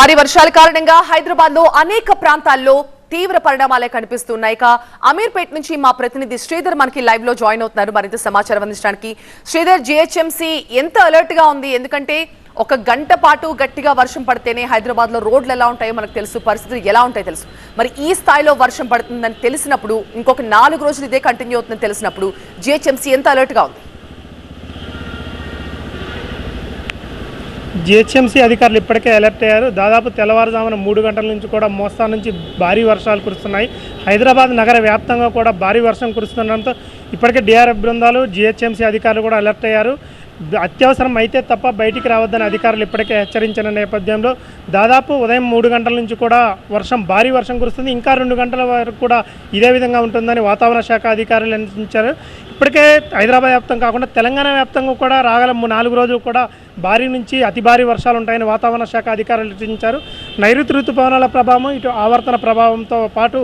భారీ వర్షాల కారణంగా హైదరాబాద్లో అనేక ప్రాంతాల్లో తీవ్ర పరిణామాలే కనిపిస్తున్నాయి. ఇక అమీర్పేట్ నుంచి మా ప్రతినిధి శ్రీధర్ మనకి లైవ్లో జాయిన్ అవుతున్నారు. మరింత సమాచారం అందించడానికి శ్రీధర్ జిహెచ్ఎంసీ ఎంత అలర్ట్గా ఉంది? ఎందుకంటే ఒక గంట పాటు గట్టిగా వర్షం పడితేనే హైదరాబాద్లో రోడ్లు ఎలా ఉంటాయో మనకు తెలుసు పరిస్థితులు ఎలా ఉంటాయో తెలుసు. మరి ఈ స్థాయిలో వర్షం పడుతుందని తెలిసినప్పుడు ఇంకొక నాలుగు రోజులు ఇదే కంటిన్యూ అవుతుందని తెలిసినప్పుడు జిహెచ్ఎంసీ ఎంత అలర్ట్గా ఉంది? జిహెచ్ఎంసీ అధికారులు ఇప్పటికే అలర్ట్ అయ్యారు. దాదాపు తెల్లవారుజామున మూడు గంటల నుంచి కూడా మోస్తా నుంచి భారీ వర్షాలు కురుస్తున్నాయి. హైదరాబాద్ నగర వ్యాప్తంగా కూడా భారీ వర్షం కురుస్తుండడంతో ఇప్పటికే డిఆర్ఎఫ్ బృందాలు జిహెచ్ఎంసీ అధికారులు కూడా అలర్ట్ అయ్యారు. అత్యవసరం అయితే తప్ప బయటికి రావద్దని అధికారులు ఇప్పటికే హెచ్చరించిన నేపథ్యంలో దాదాపు ఉదయం మూడు గంటల నుంచి కూడా వర్షం భారీ వర్షం కురుస్తుంది. ఇంకా రెండు గంటల వరకు కూడా ఇదే విధంగా ఉంటుందని వాతావరణ శాఖ అధికారులు అందించారు ఇప్పటికే హైదరాబాద్ వ్యాప్తం కాకుండా తెలంగాణ వ్యాప్తంగా కూడా రాగల నాలుగు రోజులు కూడా భారీ నుంచి అతి భారీ వర్షాలు ఉంటాయని వాతావరణ శాఖ అధికారులు హెచ్చరించారు. నైరుతి ఋతుపవనాల ప్రభావం ఇటు ఆవర్తన ప్రభావంతో పాటు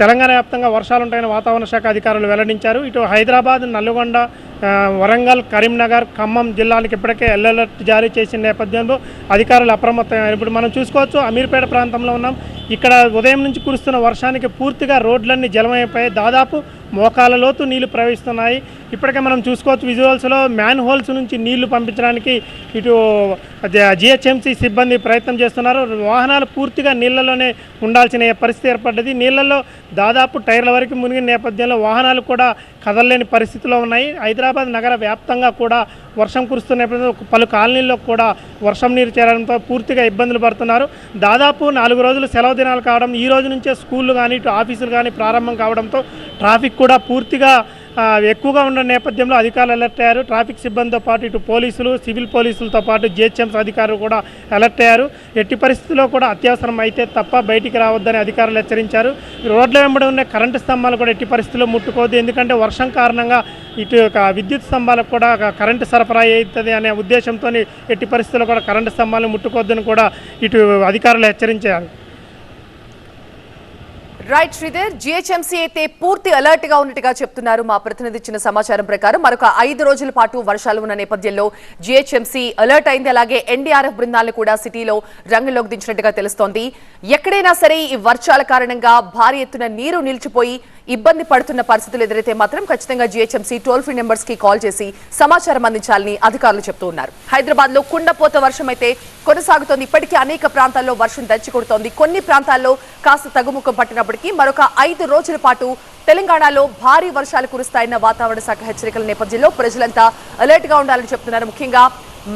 తెలంగాణ వ్యాప్తంగా వర్షాలు ఉంటాయని వాతావరణ శాఖ అధికారులు వెల్లడించారు. ఇటు హైదరాబాద్ నల్గొండ వరంగల్ కరీంనగర్ ఖమ్మం జిల్లాలకు ఇప్పటికే ఎల్ అలర్ట్ జారీ చేసిన నేపథ్యంలో అధికారులు అప్రమత్తమయ్యారు ఇప్పుడు మనం చూసుకోవచ్చు అమీర్పేట ప్రాంతంలో ఉన్నాం. ఇక్కడ ఉదయం నుంచి కురుస్తున్న వర్షానికి పూర్తిగా రోడ్లన్నీ జలమైపోయాయి దాదాపు మోకాల లోతు నీళ్ళు ప్రవహిస్తున్నాయి. ఇప్పటికే మనం చూసుకోవచ్చు విజువల్స్లో మ్యాన్ హోల్స్ నుంచి నీళ్ళు పంపించడానికి ఇటు జిహెచ్ఎంసీ సిబ్బంది ప్రయత్నం చేస్తున్నారు. వాహనాలు పూర్తిగా నీళ్ళలోనే ఉండాల్సిన పరిస్థితి ఏర్పడ్డది. నీళ్ళలో దాదాపు టైర్ల వరకు మునిగిన నేపథ్యంలో వాహనాలు కూడా కదలలేని పరిస్థితిలో ఉన్నాయి. హైదరాబాద్ నగర వ్యాప్తంగా కూడా వర్షం కురుస్తున్న నేపథ్యంలో పలు కాలనీల్లో కూడా వర్షం నీరు చేరడంతో పూర్తిగా ఇబ్బందులు పడుతున్నారు. దాదాపు నాలుగు రోజులు సెలవు దినాలు కావడం ఈ రోజు నుంచే స్కూళ్ళు కానీ ఇటు ఆఫీసులు కానీ ప్రారంభం కావడంతో ట్రాఫిక్ కూడా పూర్తిగా ఎక్కువగా ఉన్న నేపథ్యంలో అధికారులు అలర్ట్ అయ్యారు. ట్రాఫిక్ సిబ్బందితో పాటు ఇటు పోలీసులు సివిల్ పోలీసులతో పాటు జిహెచ్ఎంస్ అధికారులు కూడా అలర్ట్ అయ్యారు. ఎట్టి పరిస్థితుల్లో కూడా అత్యవసరం అయితే తప్ప బయటికి రావద్దని అధికారులు హెచ్చరించారు. రోడ్ల వెంబడి ఉన్న కరెంటు స్తంభాలు కూడా ఎట్టి పరిస్థితుల్లో ముట్టుకోవద్దు. ఎందుకంటే వర్షం కారణంగా ఇటు విద్యుత్ స్తంభాలకు కూడా ఒక కరెంటు సరఫరా అవుతుంది అనే ఉద్దేశంతో ఎట్టి పరిస్థితుల్లో కూడా కరెంటు స్తంభాలను ముట్టుకోవద్దని కూడా ఇటు అధికారులు హెచ్చరించారు. రైట్ శ్రీధర్ జిహెచ్ఎంసీ అయితే పూర్తి అలర్ట్గా ఉన్నట్టుగా చెప్తున్నారు మా ప్రతినిధి ఇచ్చిన సమాచారం ప్రకారం. మరొక ఐదు రోజుల పాటు వర్షాలు ఉన్న నేపథ్యంలో జిహెచ్ఎంసీ అలర్ట్ అయింది. అలాగే ఎన్డీఆర్ఎఫ్ బృందాలను కూడా సిటీలో రంగంలోకి దించినట్టుగా తెలుస్తోంది. ఎక్కడైనా సరే ఈ వర్షాల కారణంగా భారీ ఎత్తున నీరు నిలిచిపోయి ఇబ్బంది పడుతున్న పరిస్థితులు ఎదురైతే మాత్రం ఖచ్చితంగా జీహెచ్ఎంసీ టోల్ ఫ్రీ నెంబర్స్కి కాల్ చేసి సమాచారం అందించాలని అధికారులు చెప్తూ ఉన్నారు. హైదరాబాద్లో కుండపోత వర్షం అయితే కొనసాగుతోంది. ఇప్పటికీ అనేక ప్రాంతాల్లో వర్షం దంచి కొడుతోంది. కొన్ని ప్రాంతాల్లో కాస్త తగ్గుముఖం పట్టినప్పటికీ మరొక ఐదు రోజుల పాటు తెలంగాణలో భారీ వర్షాలు కురుస్తాయన్న వాతావరణ శాఖ హెచ్చరికల నేపథ్యంలో ప్రజలంతా అలర్ట్గా ఉండాలని చెప్తున్నారు. ముఖ్యంగా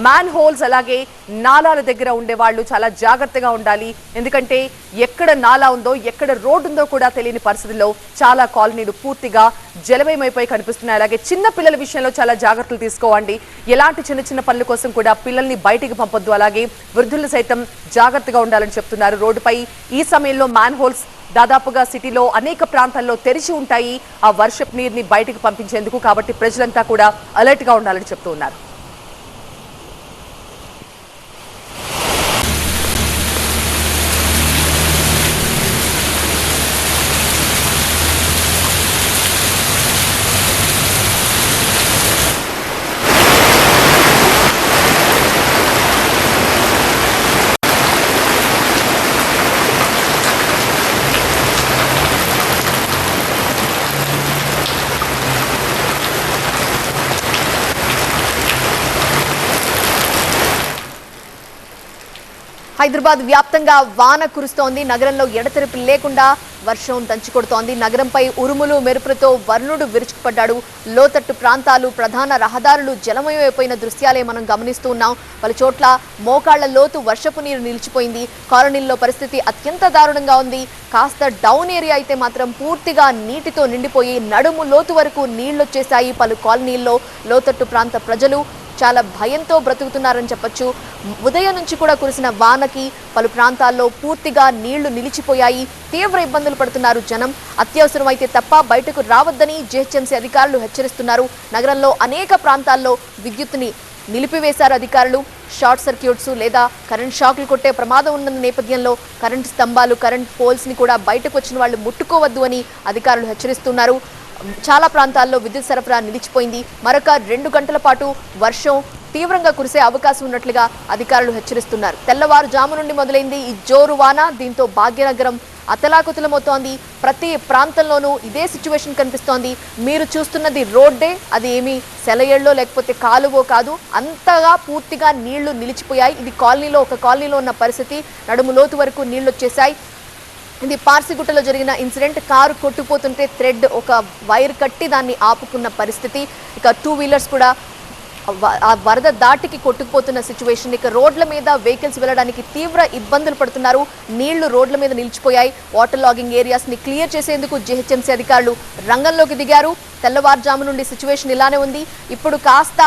మ్యాన్ హోల్స్ అలాగే నాలాల దగ్గర ఉండే వాళ్ళు చాలా జాగ్రత్తగా ఉండాలి. ఎందుకంటే ఎక్కడ నాలా ఉందో ఎక్కడ రోడ్డు ఉందో కూడా తెలియని పరిస్థితుల్లో చాలా కాలనీలు పూర్తిగా జలమయమైపోయి కనిపిస్తున్నాయి. అలాగే చిన్న పిల్లల విషయంలో చాలా జాగ్రత్తలు తీసుకోవండి. ఎలాంటి చిన్న చిన్న పనుల కోసం కూడా పిల్లల్ని బయటికి పంపొద్దు. అలాగే వృద్ధులు సైతం జాగ్రత్తగా ఉండాలని చెప్తున్నారు. రోడ్డుపై ఈ సమయంలో మ్యాన్ హోల్స్ దాదాపుగా సిటీలో అనేక ప్రాంతాల్లో తెరిచి ఉంటాయి. ఆ వర్షపు నీరుని బయటకు పంపించేందుకు కాబట్టి ప్రజలంతా కూడా అలర్ట్గా ఉండాలని చెప్తూ ఉన్నారు. హైదరాబాద్ వ్యాప్తంగా వాన కురుస్తోంది. నగరంలో ఎడతెరిపి లేకుండా వర్షం దంచుకొడుతోంది. నగరంపై ఉరుములు మెరుపులతో వర్ణుడు విరుచుకుపడ్డాడు. లోతట్టు ప్రాంతాలు ప్రధాన రహదారులు జలమయమైపోయిన దృశ్యాలే మనం గమనిస్తూ ఉన్నాం. పలు చోట్ల మోకాళ్ళ లోతు వర్షపు నీరు నిలిచిపోయింది. కాలనీల్లో పరిస్థితి అత్యంత దారుణంగా ఉంది. కాస్త డౌన్ ఏరియా అయితే మాత్రం పూర్తిగా నీటితో నిండిపోయి నడుము లోతు వరకు నీళ్ళొచ్చేశాయి పలు కాలనీల్లో. లోతట్టు ప్రాంత ప్రజలు చాలా భయంతో బ్రతుకుతున్నారని చెప్పొచ్చు. ఉదయం నుంచి కూడా కురిసిన వానకి పలు ప్రాంతాల్లో పూర్తిగా నీళ్ళు నిలిచిపోయాయి. తీవ్ర ఇబ్బందులు పడుతున్నారు జనం. అత్యవసరమైతే తప్ప బయటకు రావద్దని జిహెచ్ఎంసీ అధికారులు హెచ్చరిస్తున్నారు. నగరంలో అనేక ప్రాంతాల్లో విద్యుత్తుని నిలిపివేశారు అధికారులు. షార్ట్ సర్క్యూట్స్ లేదా కరెంట్ షాక్లు కొట్టే ప్రమాదం ఉన్న నేపథ్యంలో కరెంట్ స్తంభాలు కరెంట్ పోల్స్ని కూడా బయటకు వచ్చిన వాళ్ళు ముట్టుకోవద్దు అని అధికారులు హెచ్చరిస్తున్నారు. చాలా ప్రాంతాల్లో విద్యుత్ సరఫరా నిలిచిపోయింది. మరొక రెండు గంటల పాటు వర్షం తీవ్రంగా కురిసే అవకాశం ఉన్నట్లుగా అధికారులు హెచ్చరిస్తున్నారు. తెల్లవారుజాము నుండి మొదలైంది ఈ జోరు వాన. దీంతో భాగ్యనగరం అతలాకుతలమవుతోంది ప్రతి ప్రాంతంలోనూ ఇదే సిచ్యువేషన్ కనిపిస్తోంది. మీరు చూస్తున్నది రోడ్డే అది ఏమి సెలయేళ్ళో లేకపోతే కాలువో కాదు. అంతగా పూర్తిగా నీళ్ళు నిలిచిపోయాయి. ఇది కాలనీలో ఒక కాలనీలో ఉన్న పరిస్థితి. నడుము లోతు వరకు నీళ్ళు వచ్చేసాయి ఇది పార్సిగుట్టలో జరిగిన ఇన్సిడెంట్. కారు కొట్టుపోతుంటే థ్రెడ్ ఒక వైర్ కట్టి దాన్ని ఆపుకున్న పరిస్థితి. ఇక టూ వీలర్స్ కూడా ఆ వరద దాటికి కొట్టుకుపోతున్న సిచ్యువేషన్ ఇక రోడ్ల మీద వెహికల్స్ వెళ్ళడానికి తీవ్ర ఇబ్బందులు పడుతున్నారు. నీళ్ళు రోడ్ల మీద నిలిచిపోయాయి. వాటర్ లాగింగ్ ఏరియాస్ని క్లియర్ చేసేందుకు జిహెచ్ఎంసీ అధికారులు రంగంలోకి దిగారు. తెల్లవారుజాము నుండి సిచ్యువేషన్ ఇలానే ఉంది. ఇప్పుడు కాస్త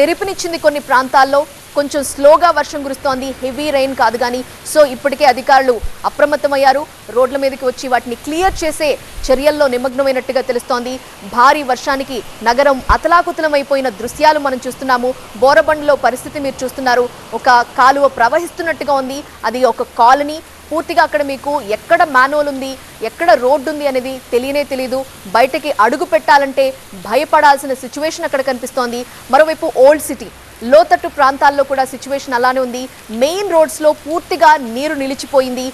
తెరిపినిచ్చింది కొన్ని ప్రాంతాల్లో. కొంచెం స్లోగా వర్షం కురుస్తోంది. హెవీ రెయిన్ కాదు కానీ సో ఇప్పటికే అధికారులు అప్రమత్తమయ్యారు. రోడ్ల మీదకి వచ్చి వాటిని క్లియర్ చేసే చర్యల్లో నిమగ్నమైనట్టుగా తెలుస్తోంది. భారీ వర్షానికి నగరం అతలాకుతలమైపోయిన దృశ్యాలు మనం చూస్తున్నాము. బోరబండ్లో పరిస్థితి మీరు చూస్తున్నారు. ఒక కాలువ ప్రవహిస్తున్నట్టుగా ఉంది. అది ఒక కాలనీ. పూర్తిగా అక్కడ మీకు ఎక్కడ మాన్యువల్ ఉంది ఎక్కడ రోడ్డు ఉంది అనేది తెలియనే తెలియదు బయటకి అడుగు పెట్టాలంటే భయపడాల్సిన సిచ్యువేషన్ అక్కడ కనిపిస్తోంది. మరోవైపు ఓల్డ్ సిటీ. లోతట్టు ప్రాంతాల్లో కూడా సిచ్యువేషన్ అలానే ఉంది. మెయిన్ రోడ్స్లో పూర్తిగా నీరు నిలిచిపోయింది.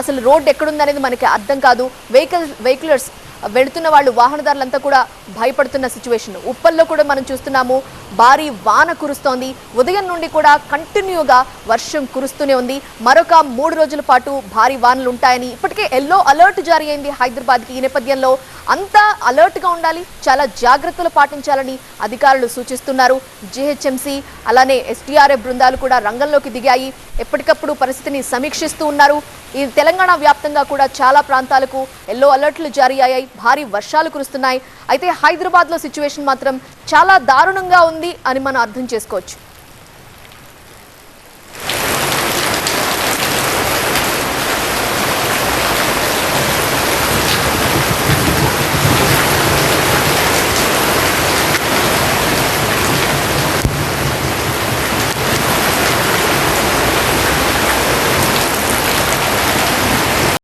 అసలు రోడ్ ఎక్కడుందనేది మనకి అర్థం కాదు. వెహికల్ వెహికలర్స్ వెళుతున్న వాళ్ళు వాహనదారులంతా కూడా భయపడుతున్న సిచ్యువేషన్ ఉప్పల్లో కూడా మనం చూస్తున్నాము భారీ వాన కురుస్తోంది. ఉదయం నుండి కూడా కంటిన్యూగా వర్షం కురుస్తూనే ఉంది. మరొక మూడు రోజుల పాటు భారీ వానలు ఉంటాయని ఇప్పటికే ఎల్లో అలర్ట్ జారీ అయింది హైదరాబాద్కి. ఈ నేపథ్యంలో అంతా అలర్ట్గా ఉండాలి చాలా జాగ్రత్తలు పాటించాలని అధికారులు సూచిస్తున్నారు. జిహెచ్ఎంసీ అలానే ఎస్టీఆర్ఎఫ్ బృందాలు కూడా రంగంలోకి దిగాయి. ఎప్పటికప్పుడు పరిస్థితిని సమీక్షిస్తూ ఉన్నారు. ఈ తెలంగాణ వ్యాప్తంగా కూడా చాలా ప్రాంతాలకు ఎల్లో అలర్ట్లు జారీ అయ్యాయి. భారీ వర్షాలు కురుస్తున్నాయి. అయితే హైదరాబాద్లో సిచ్యువేషన్ మాత్రం చాలా దారుణంగా ఉంది అని మనం అర్థం చేసుకోవచ్చు.